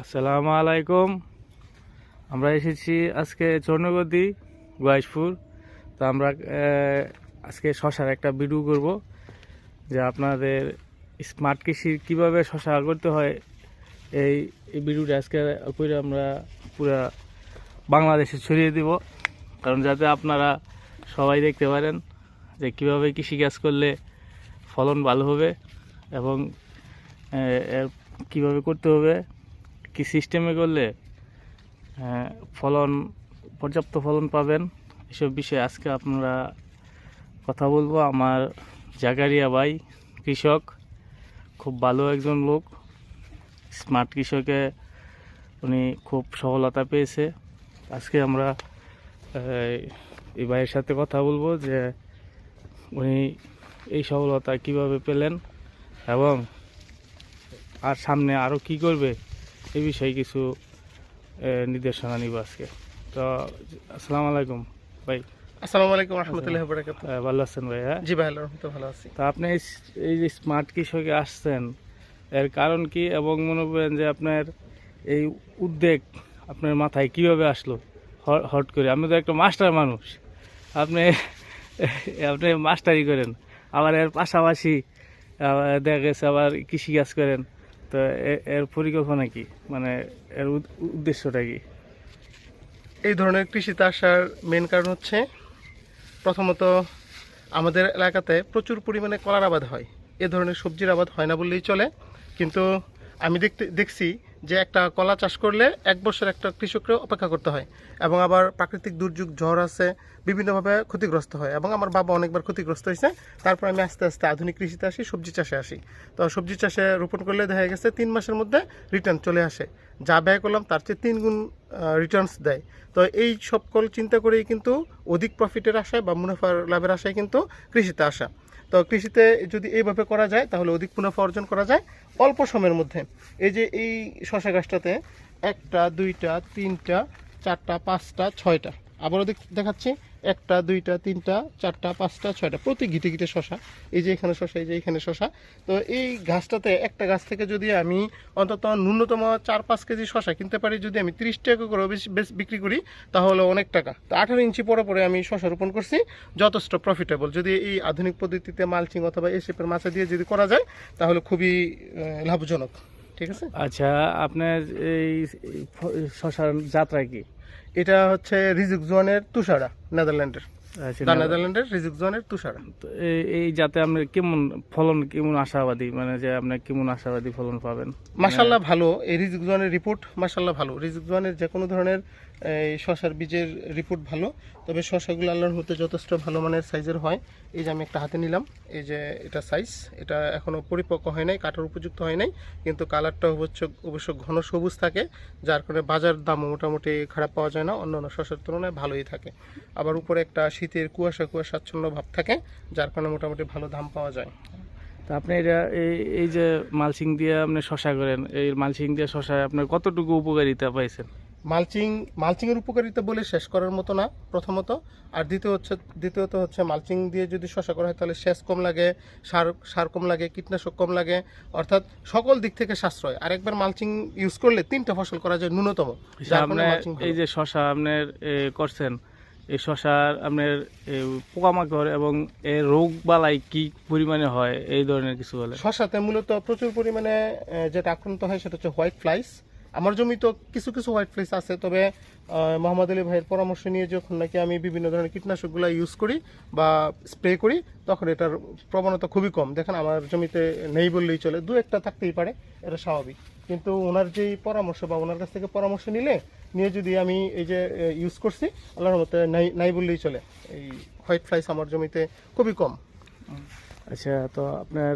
আসসালামু আলাইকুম। আমরা এসেছি আজকে চর্ণগতি গোয়াইশপুর তো আমরা আজকে শশার একটা ভিডিও করব, যে আপনাদের স্মার্ট কৃষি কীভাবে শশা করতে হয়। এই এই ভিডিওটা আজকে করে আমরা পুরা বাংলাদেশে ছড়িয়ে দিব। কারণ যাতে আপনারা সবাই দেখতে পারেন যে কীভাবে কৃষিকাজ করলে ফলন ভালো হবে এবং কীভাবে করতে হবে। কি সিস্টেমে করলে ফলন, পর্যাপ্ত ফলন পাবেন? এসব বিষয়ে আজকে আপনারা কথা বলব। আমার জাগারিয়া ভাই, কৃষক, খুব ভালো একজন লোক। স্মার্ট কৃষকে উনি খুব সফলতা পেয়েছে। আজকে আমরা, এই ভাইয়ের সাথে কথা বলব যে উনি এই সফলতা কীভাবে পেলেন এবং আর সামনে আরও কি করবে। এই বিষয়ে কিছু নির্দেশনা নিব আজকে। তো আসসালামু আলাইকুম ভাই। আসসালামু আলাইকুম রহমতুল্লাহ বরাকাত আহ, ভালো আছেন ভাই হ্যাঁ? জি ভাই আল্লাহর ভালো আছি। তো আপনি এই যে স্মার্ট কৃষকে আসছেন এর কারণ কি? এবং মনে করেন যে আপনার এই উদ্যোগ আপনার মাথায় কীভাবে আসলো? হট করে। আমি তো একটা মাস্টার মানুষ। আপনি আপনি মাস্টারি করেন। আবার এর পাশাপাশি দেখা গেছে আবার কৃষিকাজ করেন। তো এর পরিকল্পনা কি? মানে এর উদ- উদ্দেশ্যটা কি? এই ধরনের কৃষিতে আসার মেন কারণ হচ্ছে, প্রথমত আমাদের এলাকাতে প্রচুর পরিমাণে কলার আবাদ হয়। এ ধরনের সবজির আবাদ হয় না বললেই চলে, কিন্তু আমি দেখতে দেখছি যে একটা কলা চাষ করলে এক বছর একটা কৃষককে অপেক্ষা করতে হয় এবং আবার প্রাকৃতিক দুর্যোগ, ঝড় আছে, বিভিন্নভাবে ক্ষতিগ্রস্ত হয় এবং আমার বাবা অনেকবার ক্ষতিগ্রস্ত হয়েছে। তারপর আমি আস্তে আস্তে আধুনিক কৃষিতে আসি, সবজি চাষে আসি। তো সবজি চাষে রোপণ করলে দেখা গেছে তিন মাসের মধ্যে রিটার্ন চলে আসে। যা ব্যয় করলাম তার চেয়ে তিন গুণ রিটার্নস দেয়। তো এই সকল চিন্তা করেই কিন্তু অধিক প্রফিটের আশায় বা মুনাফার লাভের আশায় কিন্তু কৃষিতে আসা। তো কৃষিতে যদি এইভাবে করা যায় তাহলে অধিক মুনাফা অর্জন করা যায়। অল্প সময়ের মধ্যে। এই যে এই শশা গাছটাতে একটা দুইটা তিনটা চারটা পাঁচটা ছয়টা। আবারও দেখ- দেখাচ্ছি। একটা, দুইটা, তিনটা, চারটা, পাঁচটা, ছয়টা। প্রতি গিটে গিটে শশা। এই যে এখানে শশা, এই যে এখানে শশা। তো এই গাছটাতে একটা গাছ থেকে যদি আমি অন্তত ন্যূনতম চার, পাঁচ কেজি শশা কিনতে পারি, যদি আমি তিরিশ টাকা করে বেশি, বেশ বিক্রি করি, তাহলে অনেক টাকা। তো আঠারো ইঞ্চি পরে পরে আমি শশা রোপণ করছি, যথেষ্ট প্রফিটেবল যদি এই আধুনিক পদ্ধতিতে মালচিং অথবা এই শেপের মাছা দিয়ে যদি করা যায়, তাহলে খুবই লাভজনক। ঠিক আছে? আচ্ছা আপনার এই এই শশার যাত্রা কি? এটা হচ্ছে রিজিক জোয়ানের তুষারা নেদারল্যান্ডের। তুষারা। তো এই- যাতে কেমন ফলন কেমন আশাবাদী? মানে যে কেমন আশাবাদী ফলন পাবেন? মাসাল্লাহ ভালো। এই রিপোর্ট ভালো। যে কোনো ধরনের এই শশার বীজের রিপোর্ট ভালো। তবে শশাগুলো আল্লাহর হতে যথেষ্ট ভালো মানের সাইজের হয়। এই যে আমি একটা হাতে নিলাম। এই যে এটা সাইজ এটা এখনও পরিপক্ক হয় নাই কাটার উপযুক্ত হয় নাই। কিন্তু কালারটা অবশ্য অবশ্য ঘন সবুজ থাকে যার কারণে বাজার দাম মোটামুটি খারাপ পাওয়া যায় না। অন্য অন্য শশার তুলনায় ভালোই থাকে। আবার উপরে একটা শীতের কুয়াশা কুয়াশাচ্ছন্ন ভাব থাকে যার কারণে মোটামুটি ভালো দাম পাওয়া যায়। তো আপনি এটা এই এই যে মালচিং দিয়ে আপনি শশা করেন এই মালচিং দিয়ে শশায় আপনার কতটুকু উপকারিতা পাইছেন? মালচিং মালচিংয়ের উপকারিতা বলে শেষ করার মতো না প্রথমত। আর দ্বিতীয় হচ্ছে দ্বিতীয়ত হচ্ছে মালচিং দিয়ে যদি শশা করা হয় তাহলে সেচ কম লাগে সার সার কম লাগে কীটনাশক কম লাগে অর্থাৎ সকল দিক থেকে সাশ্রয়। আর একবার মালচিং ইউজ করলে তিনটা ফসল করা যায় ন্যূনতম এই যে শশা আপনার করছেন এই শশার আপনার পোকামাকড় এবং এর রোগ বালাই কি পরিমাণে হয়? এই ধরনের কিছু বলে। শশাতে মূলত প্রচুর পরিমাণে যেটা আক্রান্ত হয় সেটা হচ্ছে হোয়াইট ফ্লাইস। আমার জমি তো কিছু কিছু হোয়াইট ফ্লাইস আছে, তবে মোহাম্মদ আলী ভাইয়ের পরামর্শ নিয়ে যখন নাকি আমি বিভিন্ন ধরনের কীটনাশকগুলো ইউজ করি বা স্প্রে করি, তখন এটার প্রবণতা খুবই কম। দেখেন, আমার জমিতে নেই বললেই চলে। দু একটা থাকতেই পারে, এটা স্বাভাবিক। কিন্তু ওনার যেই পরামর্শ বা ওনার কাছ থেকে পরামর্শ নিলে নিয়ে যদি আমি এই যে ইউজ করছি আল্লাহর মতে নাই নাই বললেই চলে। এই হোয়াইট ফ্লাইস আমার জমিতে খুবই কম। আচ্ছা তো আপনার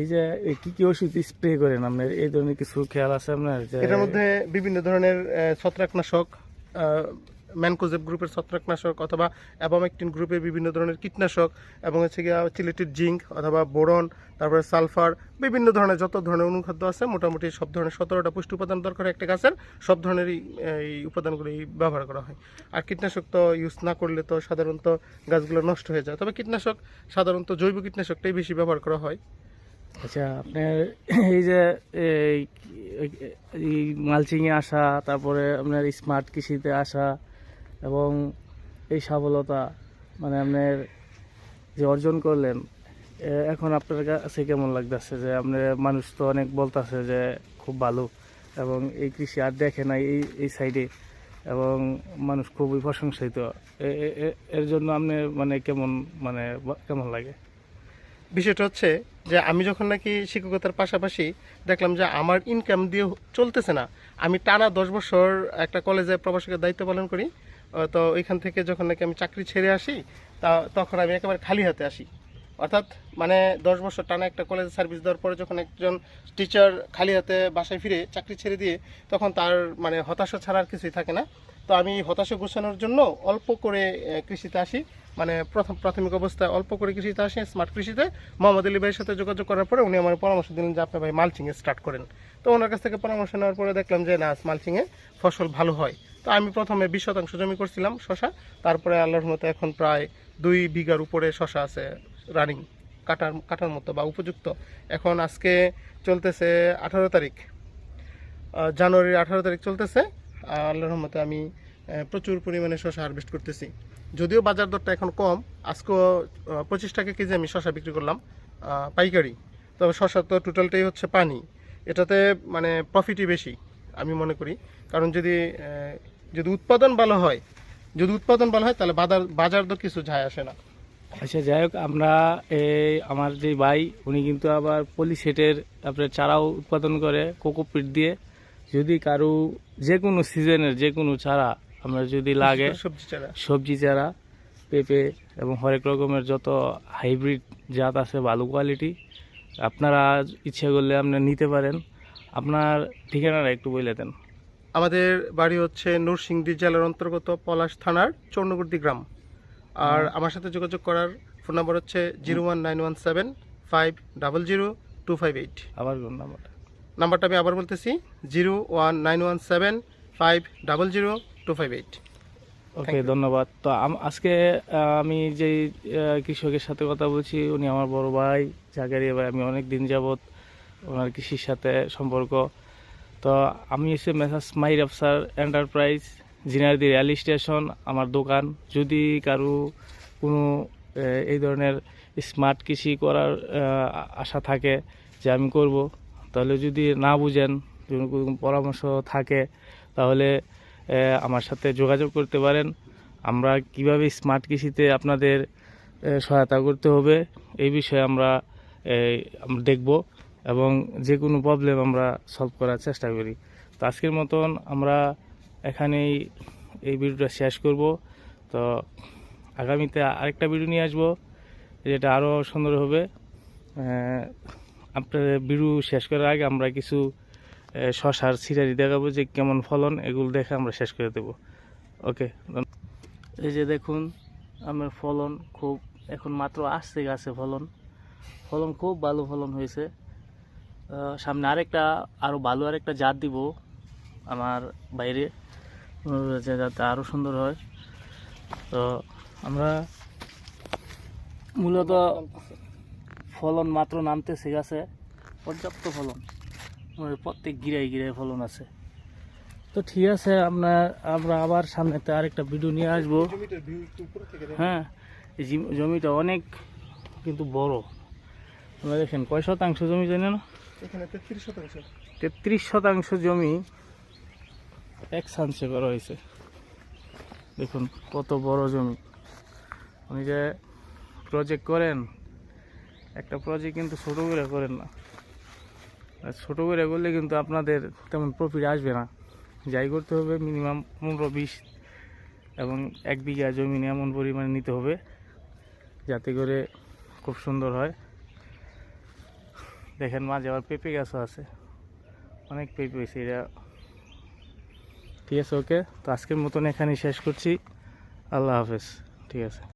এই যে কি কি ওষুধ স্প্রে করেন আপনার? এই ধরনের কিছু খেয়াল আছে আপনার? যে এটার মধ্যে বিভিন্ন ধরনের ছত্রাকনাশক ম্যানকোজেব গ্রুপের ছত্রাকনাশক অথবা অ্যাবামেকটিন গ্রুপের বিভিন্ন ধরনের কীটনাশক এবং হচ্ছে গিয়ে চিলেটেড জিঙ্ক অথবা বোরন, তারপরে সালফার, বিভিন্ন ধরনের যত ধরনের অনুখাদ্য আছে, মোটামুটি সব ধরনের সতেরোটা পুষ্টি উপাদান দরকার একটা গাছের, সব ধরনেরই, এই উপাদানগুলি ব্যবহার করা হয়। আর কীটনাশক তো ইউজ না করলে তো সাধারণত গাছগুলো নষ্ট হয়ে যায়। তবে কীটনাশক সাধারণত জৈব কীটনাশকটাই বেশি ব্যবহার করা হয়। আচ্ছা আপনার এই যে, এই মালচিংয়ে আসা, তারপরে আপনার স্মার্ট কৃষিতে আসা এবং এই সফলতা মানে আপনার যে অর্জন করলেন এখন আপনার কাছে কেমন লাগতেছে যে আপনার মানুষ তো অনেক বলতেছে যে খুব ভালো এবং এই কৃষি আর দেখে না এই এই সাইডে এবং মানুষ খুবই প্রশংসিত। এর জন্য আপনি মানে কেমন মানে কেমন লাগে? বিষয়টা হচ্ছে যে আমি যখন নাকি শিক্ষকতার পাশাপাশি দেখলাম যে আমার ইনকাম দিয়ে চলতেছে না, আমি টানা দশ বছর একটা কলেজে প্রবাসকের দায়িত্ব পালন করি। তো ওইখান থেকে যখন নাকি আমি চাকরি ছেড়ে আসি, তা তখন আমি একেবারে খালি হাতে আসি। অর্থাৎ মানে দশ বছর টানা একটা কলেজে সার্ভিস দেওয়ার পরে যখন একজন টিচার খালি হাতে বাসায় ফিরে চাকরি ছেড়ে দিয়ে, তখন তার মানে হতাশা ছাড়া আর কিছুই থাকে না। তো আমি হতাশা গোছানোর জন্য অল্প করে কৃষিতে আসি। মানে প্রথম প্রাথমিক অবস্থায় অল্প করে কৃষিতে আসি স্মার্ট কৃষিতে। মোহাম্মদ আলী ভাইয়ের সাথে যোগাযোগ করার পরে উনি আমার পরামর্শ দিলেন যে, আপনি ভাই মালচিংয়ে স্টার্ট করেন। তো ওনার কাছ থেকে পরামর্শ নেওয়ার পরে দেখলাম যে, না মালচিংয়ে ফসল ভালো হয়। তো আমি প্রথমে বিশ শতাংশ জমি করছিলাম শশা। তারপরে আল্লাহর মতো এখন প্রায় দুই বিঘার উপরে শশা আছে রানিং কাটার কাটার মতো বা উপযুক্ত। এখন আজকে চলতেছে আঠারো তারিখ। জানুয়ারির আঠারো তারিখ চলতেছে। আল্লাহর রহমতে আমি প্রচুর পরিমাণে শশা হারভেস্ট করতেছি। যদিও বাজার দরটা এখন কম, আজকেও পঁচিশ টাকা কেজি আমি শশা বিক্রি করলাম পাইকারি। তবে শশা তো টোটালটাই হচ্ছে পানি। এটাতে মানে প্রফিটই বেশি, আমি মনে করি। কারণ যদি যদি উৎপাদন ভালো হয়, যদি উৎপাদন ভালো হয়, তাহলে বাজার বাজার দর কিছু যায় আসে না। আচ্ছা যাই হোক, আমরা এই আমার যে ভাই, উনি কিন্তু আবার পলিসেটের তারপরে চারাও উৎপাদন করে, কোকোপিট দিয়ে। যদি কারও যে কোনো সিজনের যে কোনো চারা আমরা যদি লাগে সবজি চারা। সবজি চারা পেঁপে এবং হরেক রকমের যত হাইব্রিড জাত আছে ভালো কোয়ালিটি আপনারা ইচ্ছে করলে আপনারা নিতে পারেন। আপনার ঠিকানাটা একটু বলে দেন। আমাদের বাড়ি হচ্ছে নরসিংদী জেলার অন্তর্গত পলাশ থানার চৌর্ণগুর্দি গ্রাম। আর আমার সাথে যোগাযোগ করার ফোন নাম্বার হচ্ছে zero one nine one seven five double zero two five eight. আবার কোন নাম্বারটা। নাম্বারটা আমি আবার বলতেছি zero one nine one seven five double zero two five eight okay ধন্যবাদ। তো আজকে আমি যে কৃষকের সাথে কথা বলছি উনি আমার বড় ভাই জাকারিয়া ভাই আমি অনেক দিন যাবৎ ওনার কৃষির সাথে সম্পর্ক। তো আমি এসে মেসাজ Mahir Afsar enterprise Jinardi rail station আমার দোকান। যদি কারও কোনো এই ধরনের স্মার্ট কৃষি করার আশা থাকে যে আমি করব তাহলে যদি না বুঝেন কোনো পরামর্শ থাকে তাহলে আমার সাথে যোগাযোগ করতে পারেন। আমরা কীভাবে স্মার্ট কৃষিতে আপনাদের সহায়তা করতে হবে এই বিষয়ে আমরা দেখব এবং যে কোনো প্রবলেম আমরা সলভ করার চেষ্টা করি। তো আজকের মতন আমরা এখানেই এই ভিডিওটা শেষ করব। তো আগামীতে আরেকটা ভিডিও নিয়ে আসব যেটা আরও সুন্দর হবে। আহ, আপনাদের ভিডিও শেষ করার আগে আমরা কিছু শশার সিরারি দেখাবো যে কেমন ফলন, এগুলো দেখে আমরা শেষ করে দেবো। ওকে এই যে দেখুন, আমার ফলন খুব, এখন মাত্র আসছে গাছে ফলন। ফলন খুব ভালো ফলন হয়েছে। সামনে আরেকটা আরও ভালো আরেকটা জাত দিব আমার বাইরে যাতে আরও সুন্দর হয়। তো আমরা মূলত ফলন মাত্র নামতেছে গাছে, পর্যাপ্ত ফলন। প্রত্যেক গিরায় গিরায় ফলন আছে। তো ঠিক আছে আপনার আমরা আবার সামনেতে আরেকটা ভিডিও নিয়ে আসব। হ্যাঁ এই জমিটা অনেক কিন্তু বড়। আপনারা দেখেন কয় শতাংশ জমি জানেন? না তেত্রিশ শতাংশ। তেত্রিশ শতাংশ জমি এক সানসে করা হয়েছে। দেখুন কত বড় জমি। উনি যে প্রজেক্ট করেন একটা প্রজেক্ট কিন্তু ছোটো করে করেন না। ছোটো করে করলে কিন্তু আপনাদের তেমন প্রফিট আসবে না। যাই করতে হবে মিনিমাম পনেরো, বিশ এবং এক বিঘা জমি এমন পরিমাণে নিতে হবে যাতে করে খুব সুন্দর হয়। দেখেন মাঝে আবার পেঁপে গাছও আছে। অনেক পেঁপে হয়েছে এটা ঠিক আছে, ওকে? তো আজকের মতন এখানেই শেষ করছি। আল্লাহ হাফেজ। ঠিক আছে।